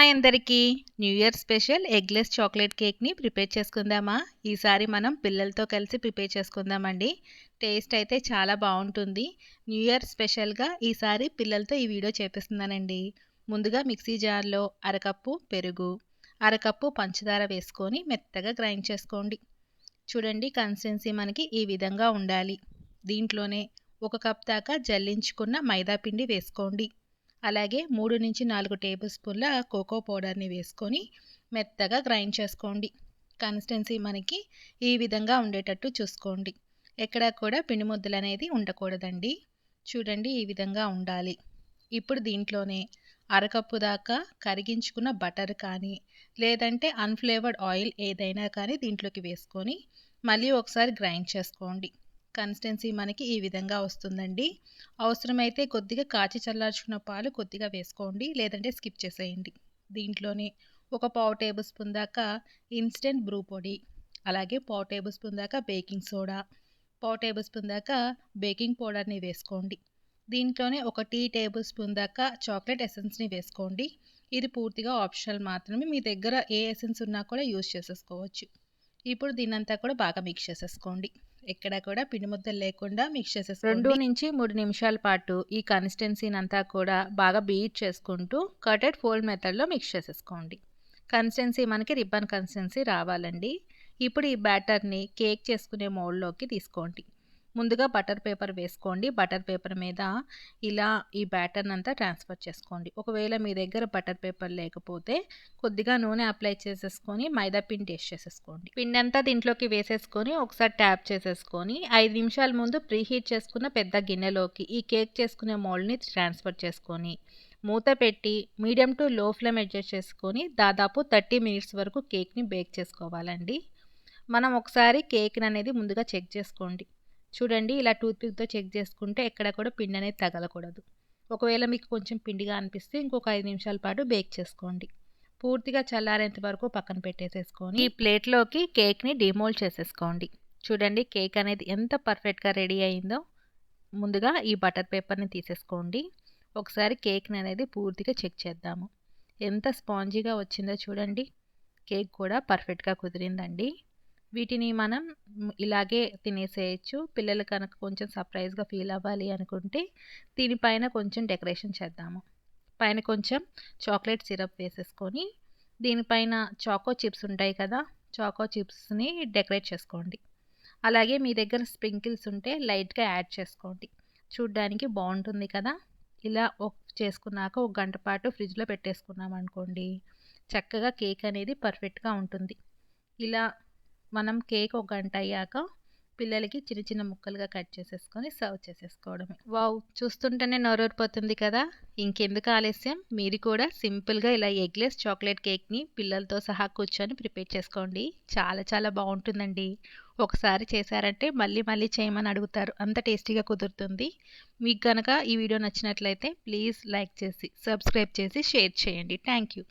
Hi అందరికీ. New year special eggless chocolate కేక్ని prepare చేసుకుందామా? ఈసారి మనం పిల్లలతో కలిసి ప్రిపేర్ చేసుకుందామండి. టేస్ట్ అయితే చాలా బాగుంటుంది. న్యూ ఇయర్ స్పెషల్గా ఈసారి పిల్లలతో ఈ వీడియో చేపిస్తున్నానండి. ముందుగా మిక్సీ జార్లో అరకప్పు పెరుగు అరకప్పు పంచదార వేసుకొని మెత్తగా గ్రైండ్ చేసుకోండి. చూడండి కన్సిస్టెన్సీ మనకి ఈ విధంగా ఉండాలి. దీంట్లోనే ఒక కప్ దాకా జల్లించుకున్న మైదా పిండి వేసుకోండి. అలాగే మూడు నుంచి నాలుగు టేబుల్ స్పూన్ల కోకో పౌడర్ని వేసుకొని మెత్తగా గ్రైండ్ చేసుకోండి. కన్సిస్టెన్సీ మనకి ఈ విధంగా ఉండేటట్టు చూసుకోండి. ఎక్కడా కూడా పిండి ముద్దలు అనేది ఉండకూడదండి. చూడండి ఈ విధంగా ఉండాలి. ఇప్పుడు దీంట్లోనే అరకప్పు దాకా కరిగించుకున్న బటర్ కానీ లేదంటే అన్ఫ్లేవర్డ్ ఆయిల్ ఏదైనా కానీ దీంట్లోకి వేసుకొని మళ్ళీ ఒకసారి గ్రైండ్ చేసుకోండి. కన్సిస్టెన్సీ మనకి ఈ విధంగా వస్తుందండి. అవసరమైతే కొద్దిగా కాచి చల్లార్చుకున్న పాలు కొద్దిగా వేసుకోండి లేదంటే స్కిప్ చేసేయండి. దీంట్లోనే ఒక పావు టేబుల్ స్పూన్ దాకా ఇన్స్టెంట్ బ్రూ పొడి అలాగే పావు టేబుల్ స్పూన్ దాకా బేకింగ్ సోడా పావు టేబుల్ స్పూన్ దాకా బేకింగ్ పౌడర్ని వేసుకోండి. దీంట్లోనే ఒక టీ టేబుల్ స్పూన్ దాకా చాక్లెట్ ఎసెన్స్ని వేసుకోండి. ఇది పూర్తిగా ఆప్షనల్ మాత్రమే. మీ దగ్గర ఏ ఎసెన్స్ ఉన్నా కూడా యూస్ చేసేసుకోవచ్చు. ఇప్పుడు దీనంతా కూడా బాగా మిక్స్ చేసేసుకోండి. ఎక్కడ కూడా పిండి ముద్దలు లేకుండా మిక్స్ చేసేసుకోండి. రెండు నుంచి మూడు నిమిషాల పాటు ఈ కన్సిస్టెన్సీని అంతా కూడా బాగా బీట్ చేసుకుంటూ కటెడ్ ఫోల్డ్ మెథడ్లో మిక్స్ చేసేసుకోండి. కన్సిస్టెన్సీ మనకి రిబ్బన్ కన్సిస్టెన్సీ రావాలండి. ఇప్పుడు ఈ బ్యాటర్ని కేక్ చేసుకునే మోడ్లోకి తీసుకోండి. ముందుగా బటర్ పేపర్ వేసుకోండి. బటర్ పేపర్ మీద ఇలా ఈ బ్యాటర్ని అంతా ట్రాన్స్ఫర్ చేసుకోండి. ఒకవేళ మీ దగ్గర బటర్ పేపర్ లేకపోతే కొద్దిగా నూనె అప్లై చేసేసుకొని మైదా పిండి టేస్ట్ చేసేసుకోండి. పిండి అంతా దీంట్లోకి వేసేసుకొని ఒకసారి ట్యాప్ చేసేసుకొని ఐదు నిమిషాల ముందు ప్రీహీట్ చేసుకున్న పెద్ద గిన్నెలోకి ఈ కేక్ చేసుకునే మోల్డ్ని ట్రాన్స్ఫర్ చేసుకొని మూత పెట్టి medium to low flame adjust చేసుకొని దాదాపు థర్టీ మినిట్స్ వరకు కేక్ని బేక్ చేసుకోవాలండి. మనం ఒకసారి కేక్ని అనేది ముందుగా చెక్ చేసుకోండి. చూడండి ఇలా టూత్పిక్తో చెక్ చేసుకుంటే ఎక్కడ కూడా పిండి అనేది తగలకూడదు. ఒకవేళ మీకు కొంచెం పిండిగా అనిపిస్తే ఇంకొక ఐదు నిమిషాల పాటు బేక్ చేసుకోండి. పూర్తిగా చల్లారేంత వరకు పక్కన పెట్టేసేసుకొని ఈ ప్లేట్లోకి కేక్ని డిమోల్డ్ చేసేసుకోండి. చూడండి కేక్ అనేది ఎంత పర్ఫెక్ట్గా రెడీ అయిందో ముందుగా ఈ బటర్ పేపర్ని తీసేసుకోండి. ఒకసారి కేక్ని అనేది పూర్తిగా చెక్ చేద్దాము. ఎంత స్పాంజీగా వచ్చిందో చూడండి కేక్ కూడా పర్ఫెక్ట్గా కుదిరిందండి. వీటిని మనం ఇలాగే తినేసేయచ్చు. పిల్లలు కనుక కొంచెం సర్ప్రైజ్గా ఫీల్ అవ్వాలి అనుకుంటే దీనిపైన కొంచెం డెకరేషన్ చేద్దాము. పైన కొంచెం చాక్లెట్ సిరప్ వేసేసుకొని దీనిపైన చాకో చిప్స్ ఉంటాయి కదా చాకో చిప్స్ని డెకరేట్ చేసుకోండి. అలాగే మీ దగ్గర స్ప్రింకిల్స్ ఉంటే లైట్గా యాడ్ చేసుకోండి. చూడ్డానికి బాగుంటుంది కదా. ఇలా చేసుకున్నాక ఒక గంట పాటు ఫ్రిడ్జ్లో పెట్టేసుకున్నాం అనుకోండి చక్కగా కేక్ అనేది పర్ఫెక్ట్గా ఉంటుంది. ఇలా మనం కేక్ ఒక గంట అయ్యాక పిల్లలకి చిన్న చిన్న ముక్కలుగా కట్ చేసేసుకొని సర్వ్ చేసేసుకోవడమే. వావ్ చూస్తుంటేనే నోరూరిపోతుంది కదా? ఇంకెందుకు ఆలస్యం? మీరు కూడా సింపుల్గా ఇలా ఎగ్లెస్ చాక్లెట్ కేక్ని పిల్లలతో సహా కూర్చొని ప్రిపేర్ చేసుకోండి. చాలా చాలా బాగుంటుందండి. ఒకసారి చేశారంటే మళ్ళీ మళ్ళీ చేయమని అడుగుతారు. అంత టేస్టీగా కుదురుతుంది. మీకు కనుక ఈ వీడియో నచ్చినట్లయితే ప్లీజ్ లైక్ చేసి సబ్స్క్రైబ్ చేసి షేర్ చేయండి. Thank you.